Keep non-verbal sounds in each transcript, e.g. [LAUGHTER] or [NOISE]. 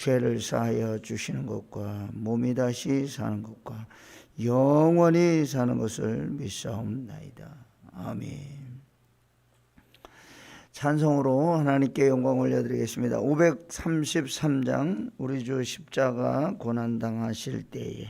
죄를 사하여 주시는 것과 몸이 다시 사는 것과 영원히 사는 것을 믿사옵나이다. 아멘. 찬송으로 하나님께 영광 올려드리겠습니다. 533장 우리 주 십자가 고난 당하실 때에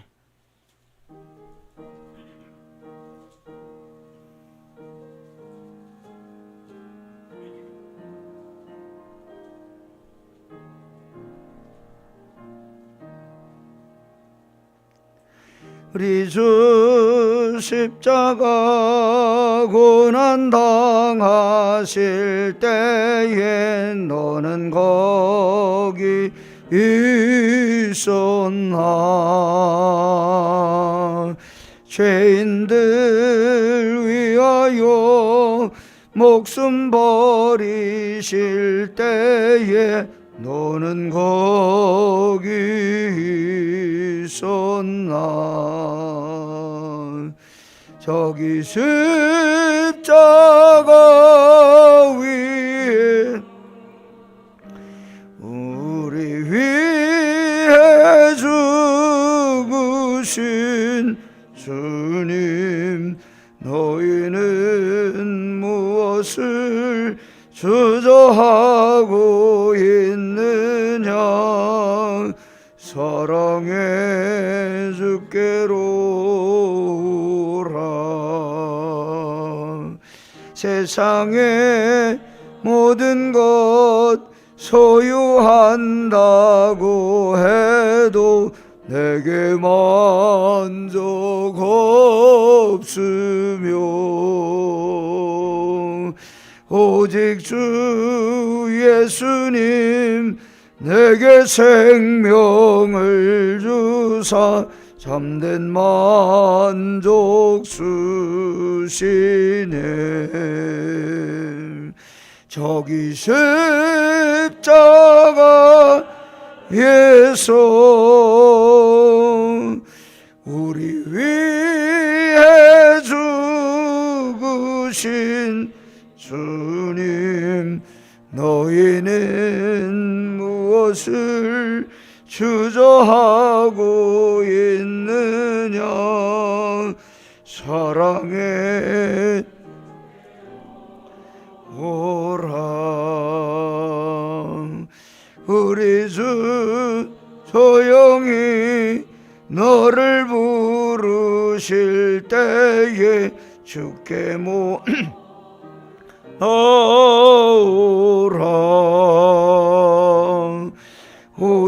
우리 주 십자가 고난 당하실 때에 너는 거기 있었나? 죄인들 위하여 목숨 버리실 때에 너는 거기 있었나 저기 십자가 위에 우리 위해 죽으신 주님 너희는 무엇을 주저하고 사랑해 주께로 오라. 세상의 모든 것 소유한다고 해도 내게 만족 없으며 오직 주 예수님 내게 생명을 주사 참된 만족 주시네 저기 십자가에서 무엇을 주저하고 있느냐? 사랑해 오라 우리 주 조용히 너를 부르실 때에 주께 모 [CLEARS THROAT] 오라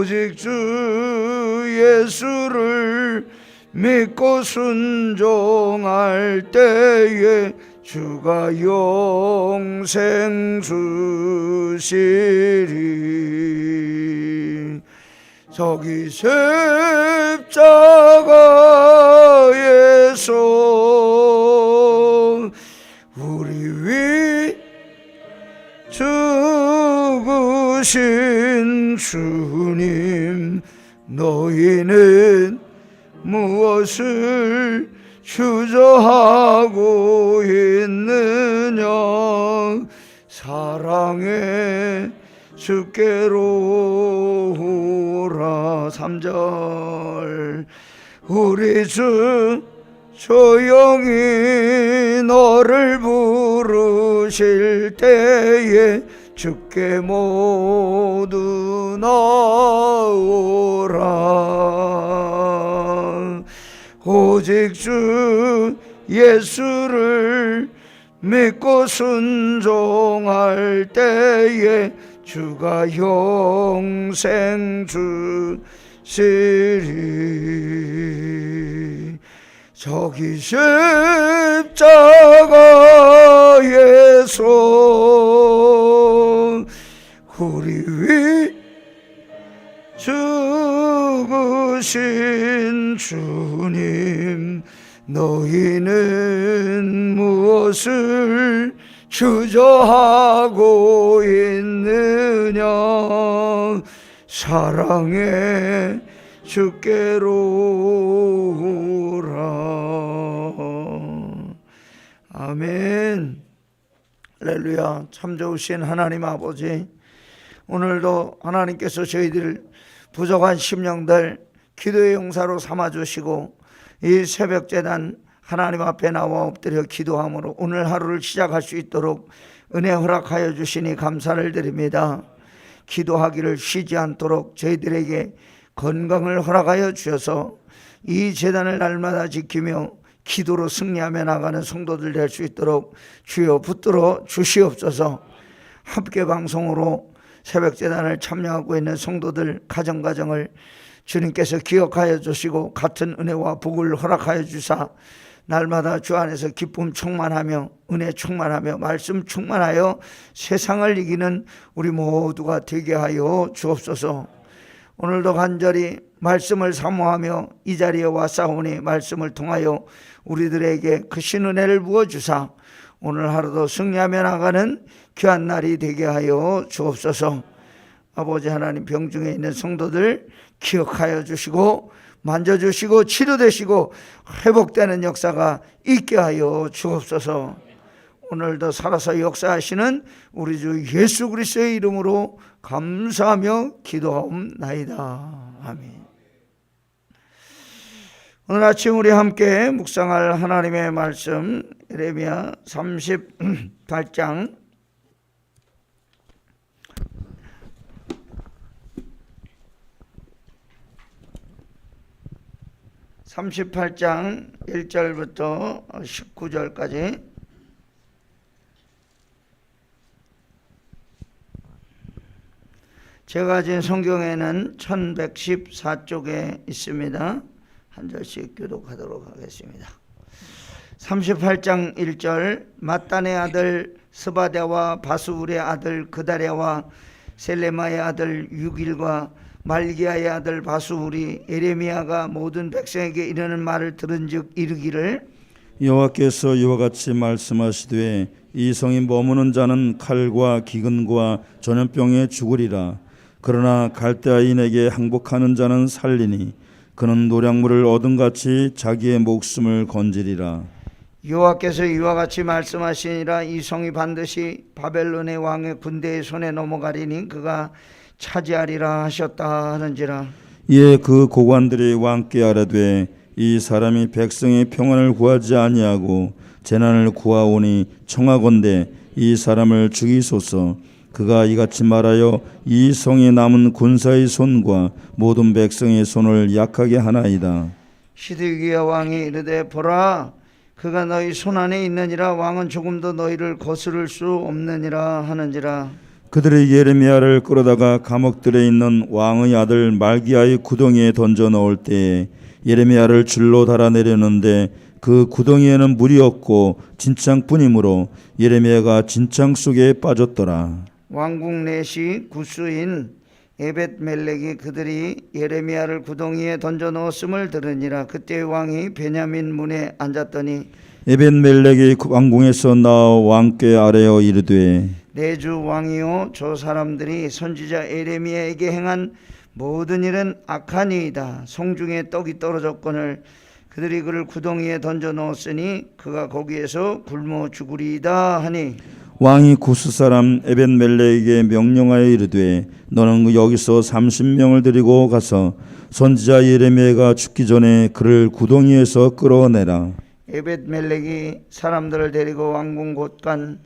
오직 주 예수를 믿고 순종할 때에 주가 영생 주시리. 저기 십자가에서 죽으신 주님 너희는 무엇을 주저하고 있느냐? 사랑해 주께로 오라. 3절. 우리 주 조용히 너를 부르실 때에 주께 모두 나오라. 오직 주 예수를 믿고 순종할 때에 주가 영생 주시리. 저기 십자가에서 우리 위 죽으신 주님 너희는 무엇을 주저하고 있느냐? 사랑해 주께로 오라. 아멘. 할렐루야. 참 좋으신 하나님 아버지 오늘도 하나님께서 저희들 부족한 심령들 기도의 용사로 삼아 주시고 이 새벽 재단 하나님 앞에 나와 엎드려 기도함으로 오늘 하루를 시작할 수 있도록 은혜 허락하여 주시니 감사를 드립니다. 기도하기를 쉬지 않도록 저희들에게 건강을 허락하여 주셔서 이 재단을 날마다 지키며 기도로 승리하며 나가는 성도들 될 수 있도록 주여 붙들어 주시옵소서 함께 방송으로 새벽 재단을 참여하고 있는 성도들 가정 가정을 주님께서 기억하여 주시고 같은 은혜와 복을 허락하여 주사 날마다 주 안에서 기쁨 충만하며 은혜 충만하며 말씀 충만하여 세상을 이기는 우리 모두가 되게 하여 주옵소서. 오늘도 간절히 말씀을 사모하며 이 자리에 왔사오니 말씀을 통하여 우리들에게 크신 은혜를 부어 주사 오늘 하루도 승리하며 나가는 귀한 날이 되게 하여 주옵소서. 아버지 하나님 병중에 있는 성도들 기억하여 주시고 만져주시고 치료되시고 회복되는 역사가 있게 하여 주옵소서. 오늘도 살아서 역사하시는 우리 주 예수 그리스도의 이름으로 감사하며 기도하옵나이다. 아멘. 오늘 아침 우리 함께 묵상할 하나님의 말씀 예레미야 38장 38장 1절부터 19절까지 제가 가진 성경에는 1114쪽에 있습니다. 한 절씩 교독하도록 하겠습니다. 38장 1절 마단의 아들 스바데와 바수울의 아들 그다레와 셀레마의 아들 유길과 말기야의 아들 바수울이 에레미야가 모든 백성에게 이르는 말을 들은즉 이르기를 여호와께서 이와 같이 말씀하시되 이 성이 머무는 자는 칼과 기근과 전염병에 죽으리라 그러나 갈대아인에게 항복하는 자는 살리니 그는 노량물을 얻은 같이 자기의 목숨을 건지리라. 여호와께서 이와 같이 말씀하시니라. 이 성이 반드시 바벨론의 왕의 군대의 손에 넘어가리니 그가 차지하리라 하셨다 하는지라. 이에 그 고관들이 왕께 아뢰되 이 사람이 백성의 평안을 구하지 아니하고 재난을 구하오니 청하건대 이 사람을 죽이소서 그가 이같이 말하여 이 성에 남은 군사의 손과 모든 백성의 손을 약하게 하나이다. 시드기야 왕이 이르되 보라 그가 너희 손 안에 있느니라. 왕은 조금도 너희를 거스를 수 없느니라 하는지라. 그들이 예레미야를 끌어다가 감옥들에 있는 왕의 아들 말기야의 구덩이에 던져 넣을 때에 예레미야를 줄로 달아내렸는데 그 구덩이에는 물이 없고 진창뿐이므로 예레미야가 진창 속에 빠졌더라. 왕국 내시 구수인 에벳멜렉이 그들이 예레미야를 구덩이에 던져 넣었음을 들으니라. 그때 왕이 베냐민 문에 앉았더니 에벤멜렉이 왕궁에서 나와 왕께 아뢰어 이르되 내주 왕이요 저 사람들이 선지자 에레미야에게 행한 모든 일은 악하니이다. 성중에 떡이 떨어졌거늘 그들이 그를 구덩이에 던져 넣었으니 그가 거기에서 굶어 죽으리이다 하니 왕이 구스 사람 에벤멜렉에게 명령하여 이르되 너는 여기서 30명을 데리고 가서 선지자 예레미야가 죽기 전에 그를 구덩이에서 끌어내라. 에벳멜렉이 사람들을 데리고 왕궁 곳간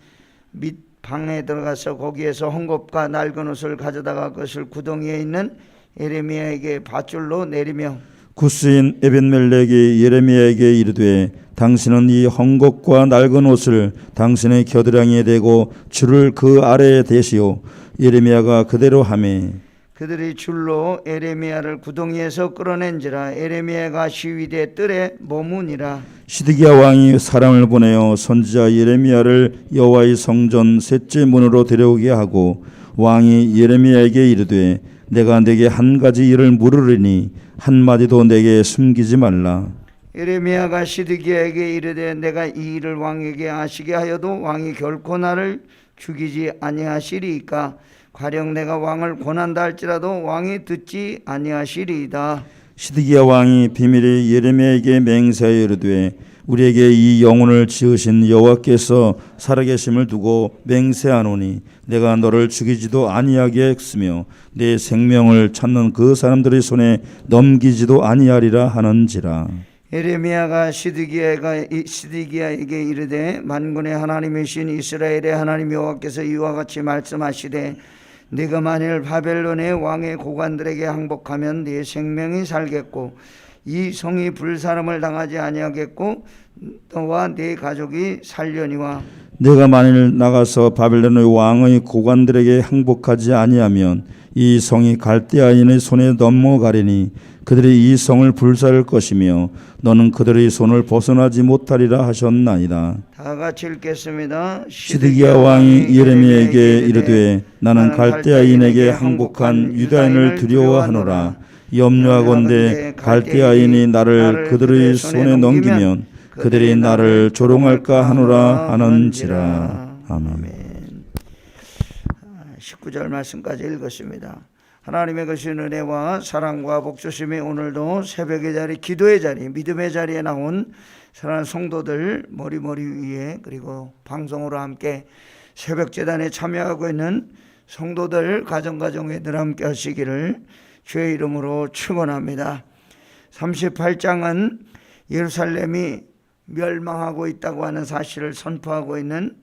밑 방에 들어가서 거기에서 헝겊과 낡은 옷을 가져다가 그것을 구덩이에 있는 에레미야에게 밧줄로 내리며 구스인 에벤멜렉이 예레미야에게 이르되 당신은 이 헝겊과 낡은 옷을 당신의 겨드랑이에 대고 줄을 그 아래에 대시오. 예레미야가 그대로 하매 그들이 줄로 에레미야를 구덩이에서 끌어낸지라 에레미야가 시위대 뜰에 머무니라. 시드기야 왕이 사람을 보내어 선지자 예레미야를 여호와의 성전 셋째 문으로 데려오게 하고 왕이 예레미야에게 이르되 내가 내게 한 가지 일을 물으리니 한 마디도 내게 숨기지 말라. 에레미야가 시드기야에게 이르되 내가 이 일을 왕에게 아시게 하여도 왕이 결코 나를 죽이지 아니하시리이까? 가령 내가 왕을 권한다 할지라도 왕이 듣지 아니하시리이다. 시드기야 왕이 비밀에 예레미야에게 맹세하여 이르되 우리에게 이 영혼을 지으신 여호와께서 살아계심을 두고 맹세하노니 내가 너를 죽이지도 아니하겠으며 내 생명을 찾는 그 사람들의 손에 넘기지도 아니하리라 하는지라. 에레미야가 시드기야가 이- 시드기야에게 이르되 만군의 하나님이신 이스라엘의 하나님 여호와께서 이와 같이 말씀하시되 네가 만일 바벨론의 왕의 고관들에게 항복하면 네 생명이 살겠고 이 성이 불사름을 당하지 아니하겠고 너와 네 가족이 살려니와 내가 만일 나가서 바벨론의 왕의 고관들에게 항복하지 아니하면 이 성이 갈대아인의 손에 넘어가리니 그들이 이 성을 불사를 것이며 너는 그들의 손을 벗어나지 못하리라 하셨나이다. 다 같이 읽겠습니다. 시드기야 왕이 예레미야에게 이르되 나는 갈대아인에게 항복한 유다인을 두려워하노라 염려하건대 갈대아인이 나를 그들의 손에 넘기면 그들이 나를 조롱할까 하노라 하는지라 아멘. 19절 말씀까지 읽었습니다. 하나님의 거신 은혜와 사랑과 복조심이 오늘도 새벽의 자리, 기도의 자리, 믿음의 자리에 나온 사랑하는 성도들 머리머리 위에 그리고 방송으로 함께 새벽 재단에 참여하고 있는 성도들 가정가정에 늘 함께 하시기를 주의 이름으로 축원합니다. 38장은 예루살렘이 멸망하고 있다고 하는 사실을 선포하고 있는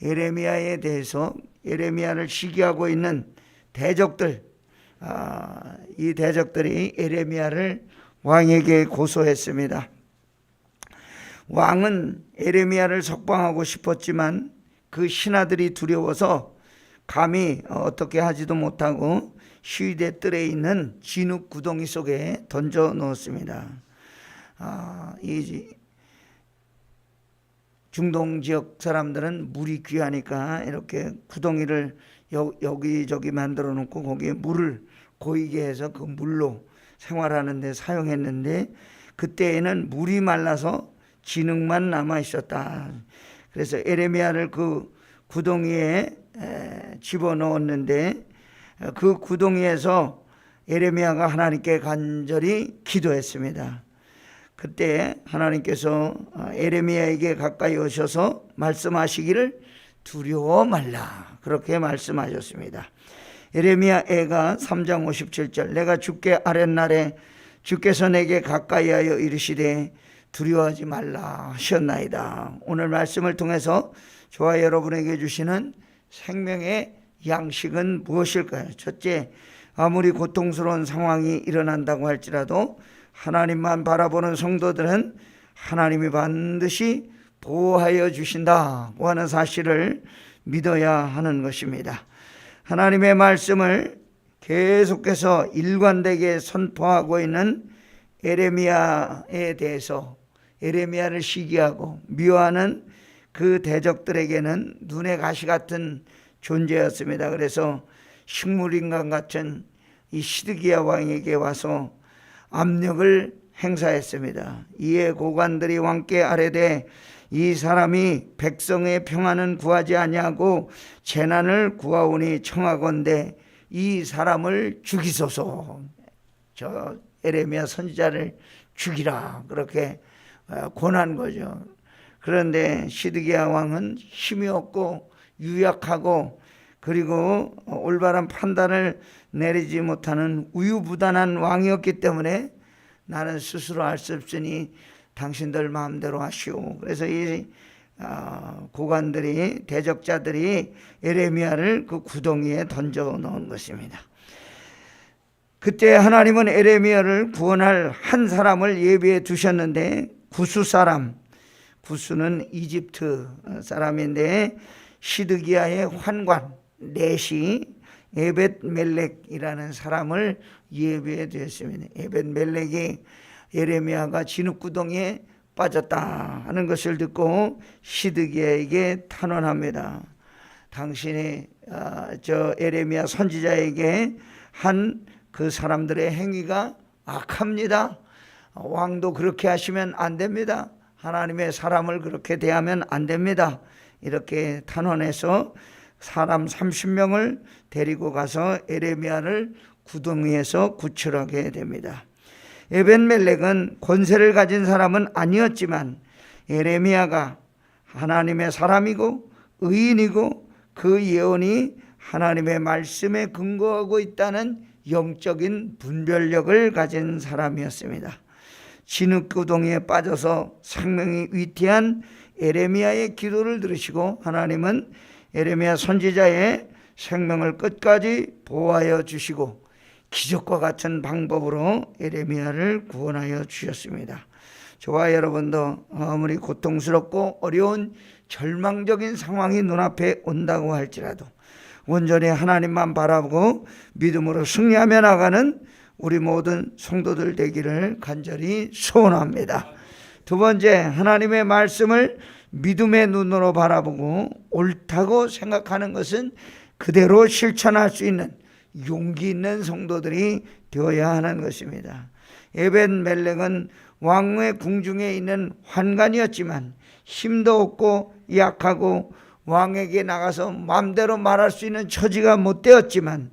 예레미야에 대해서 예레미야를 시기하고 있는 대적들 아, 이 대적들이 예레미야를 왕에게 고소했습니다. 왕은 예레미야를 석방하고 싶었지만 그 신하들이 두려워서 감히 어떻게 하지도 못하고 시위대 뜰에 있는 진흙 구덩이 속에 던져 넣었습니다. 아, 이 중동 지역 사람들은 물이 귀하니까 이렇게 구덩이를 여, 여기저기 만들어 놓고 거기에 물을 고이게 해서 그 물로 생활하는데 사용했는데 그때에는 물이 말라서 진흙만 남아 있었다. 그래서 에레미야를 그 구덩이에 에, 집어 넣었는데 그 구덩이에서 에레미야가 하나님께 간절히 기도했습니다. 그때 하나님께서 에레미야에게 가까이 오셔서 말씀하시기를 두려워 말라 그렇게 말씀하셨습니다. 에레미야 애가 3장 57절 내가 주께 아랫날에 주께서 내게 가까이하여 이르시되 두려워하지 말라 하셨나이다. 오늘 말씀을 통해서 저와 여러분에게 주시는 생명의 양식은 무엇일까요? 첫째, 아무리 고통스러운 상황이 일어난다고 할지라도 하나님만 바라보는 성도들은 하나님이 반드시 보호하여 주신다고 하는 사실을 믿어야 하는 것입니다. 하나님의 말씀을 계속해서 일관되게 선포하고 있는 에레미야에 대해서 에레미야를 시기하고 미워하는 그 대적들에게는 눈의 가시 같은 존재였습니다. 그래서 식물인간 같은 이 시드기야 왕에게 와서 압력을 행사했습니다. 이에 고관들이 왕께 아뢰되 이 사람이 백성의 평안은 구하지 아니하고 재난을 구하오니 청하건대 이 사람을 죽이소서. 저 에레미야 선지자를 죽이라 그렇게 어, 권한 거죠. 그런데 시드기야 왕은 힘이 없고 유약하고 그리고 올바른 판단을 내리지 못하는 우유부단한 왕이었기 때문에 나는 스스로 할수 없으니 당신들 마음대로 하시오. 그래서 이 어, 고관들이 대적자들이 에레미야를 그 구덩이에 던져 넣은 것입니다. 그때 하나님은 에레미야를 구원할 한 사람을 예비해 두셨는데 구수 사람 구수는 이집트 사람인데 시드기야의 환관 넷이 에벳 멜렉이라는 사람을 예비해 두었습니다. 에벳 멜렉이 예레미야가 진흙구덩이에 빠졌다 하는 것을 듣고 시드기야에게 탄원합니다. 당신이 아, 저 에레미야 선지자에게 한 그 사람들의 행위가 악합니다. 왕도 그렇게 하시면 안 됩니다. 하나님의 사람을 그렇게 대하면 안 됩니다. 이렇게 탄원해서 사람 30명을 데리고 가서 에레미야를 구덩이에서 구출하게 됩니다. 에벤멜렉은 권세를 가진 사람은 아니었지만 에레미야가 하나님의 사람이고 의인이고 그 예언이 하나님의 말씀에 근거하고 있다는 영적인 분별력을 가진 사람이었습니다. 진흙구덩이에 빠져서 생명이 위태한 에레미야의 기도를 들으시고 하나님은 에레미야 선지자의 생명을 끝까지 보호하여 주시고 기적과 같은 방법으로 에레미야를 구원하여 주셨습니다. 저와 여러분도 아무리 고통스럽고 어려운 절망적인 상황이 눈앞에 온다고 할지라도 온전히 하나님만 바라보고 믿음으로 승리하며 나가는 우리 모든 성도들 되기를 간절히 소원합니다. 두 번째, 하나님의 말씀을 믿음의 눈으로 바라보고 옳다고 생각하는 것은 그대로 실천할 수 있는 용기 있는 성도들이 되어야 하는 것입니다. 에벤 멜렉은 왕의 궁중에 있는 환관이었지만 힘도 없고 약하고 왕에게 나가서 마음대로 말할 수 있는 처지가 못 되었지만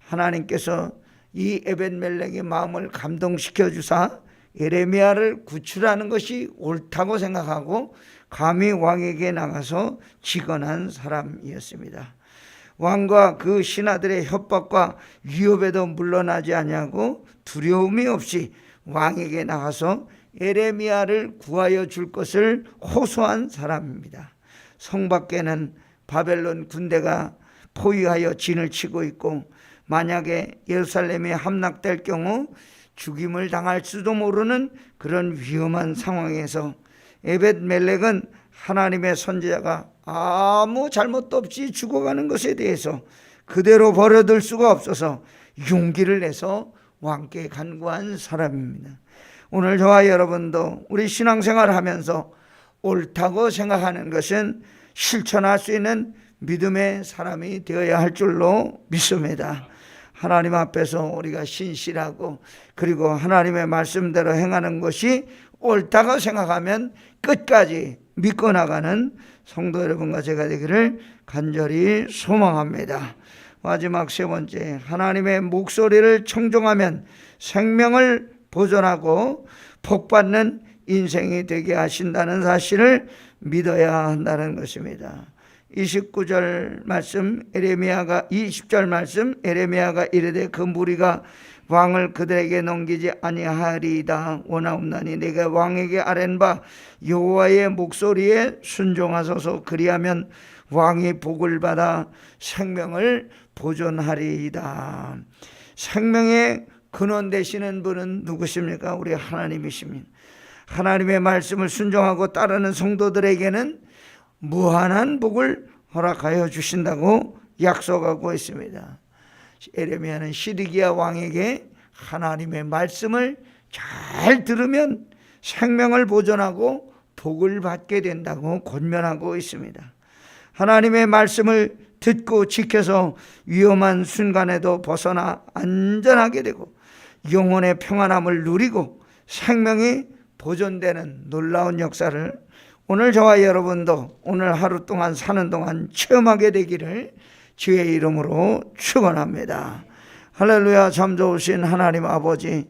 하나님께서 이 에벤 멜렉의 마음을 감동시켜 주사 예레미야를 구출하는 것이 옳다고 생각하고 감히 왕에게 나가서 직언한 사람이었습니다. 왕과 그 신하들의 협박과 위협에도 물러나지 아니하고 두려움이 없이 왕에게 나가서 에레미야를 구하여 줄 것을 호소한 사람입니다. 성 밖에는 바벨론 군대가 포위하여 진을 치고 있고 만약에 예루살렘에 함락될 경우 죽임을 당할 수도 모르는 그런 위험한 상황에서 에벳 멜렉은 하나님의 선지자가 아무 잘못도 없이 죽어가는 것에 대해서 그대로 버려둘 수가 없어서 용기를 내서 왕께 간구한 사람입니다. 오늘 저와 여러분도 우리 신앙생활을 하면서 옳다고 생각하는 것은 실천할 수 있는 믿음의 사람이 되어야 할 줄로 믿습니다. 하나님 앞에서 우리가 신실하고 그리고 하나님의 말씀대로 행하는 것이 옳다고 생각하면 끝까지 믿고 나가는 성도 여러분과 제가 되기를 간절히 소망합니다. 마지막 세 번째, 하나님의 목소리를 청종하면 생명을 보존하고 복받는 인생이 되게 하신다는 사실을 믿어야 한다는 것입니다. 29절 말씀 에레미야가 20절 말씀 에레미야가 이르되 그 무리가 왕을 그들에게 넘기지 아니하리이다 원하옵나니 내가 왕에게 아랜 바 여호와의 목소리에 순종하소서 그리하면 왕이 복을 받아 생명을 보존하리이다 생명의 근원 되시는 분은 누구십니까? 우리 하나님이십니다. 하나님의 말씀을 순종하고 따르는 성도들에게는 무한한 복을 허락하여 주신다고 약속하고 있습니다. 에레미야는 시드기야 왕에게 하나님의 말씀을 잘 들으면 생명을 보존하고 복을 받게 된다고 권면하고 있습니다. 하나님의 말씀을 듣고 지켜서 위험한 순간에도 벗어나 안전하게 되고 영혼의 평안함을 누리고 생명이 보존되는 놀라운 역사를 오늘 저와 여러분도 오늘 하루 동안 사는 동안 체험하게 되기를 주의 이름으로 축원합니다. 할렐루야 참 좋으신 하나님 아버지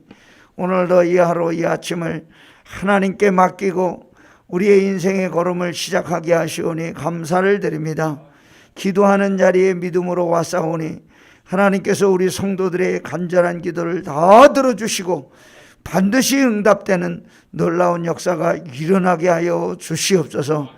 오늘도 이 하루 이 아침을 하나님께 맡기고 우리의 인생의 걸음을 시작하게 하시오니 감사를 드립니다. 기도하는 자리에 믿음으로 왔사오니 하나님께서 우리 성도들의 간절한 기도를 다 들어주시고 반드시 응답되는 놀라운 역사가 일어나게 하여 주시옵소서.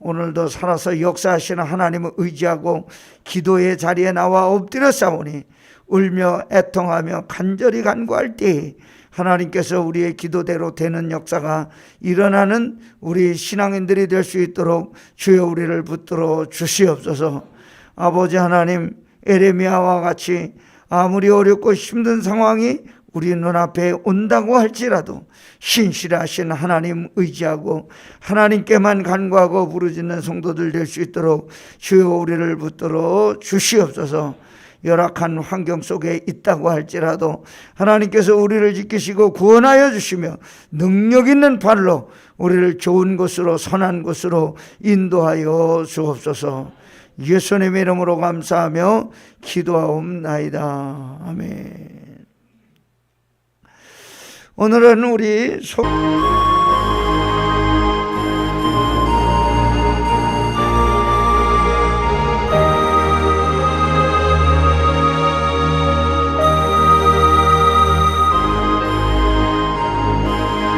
오늘도 살아서 역사하시는 하나님을 의지하고 기도의 자리에 나와 엎드려 싸우니 울며 애통하며 간절히 간구할 때 하나님께서 우리의 기도대로 되는 역사가 일어나는 우리 신앙인들이 될 수 있도록 주여 우리를 붙들어 주시옵소서. 아버지 하나님 에레미야와 같이 아무리 어렵고 힘든 상황이 우리 눈앞에 온다고 할지라도 신실하신 하나님 의지하고 하나님께만 간구하고 부르짖는 성도들 될 수 있도록 주여 우리를 붙들어 주시옵소서. 열악한 환경 속에 있다고 할지라도 하나님께서 우리를 지키시고 구원하여 주시며 능력 있는 발로 우리를 좋은 곳으로 선한 곳으로 인도하여 주옵소서. 예수님의 이름으로 감사하며 기도하옵나이다. 아멘. 오늘은 우리 속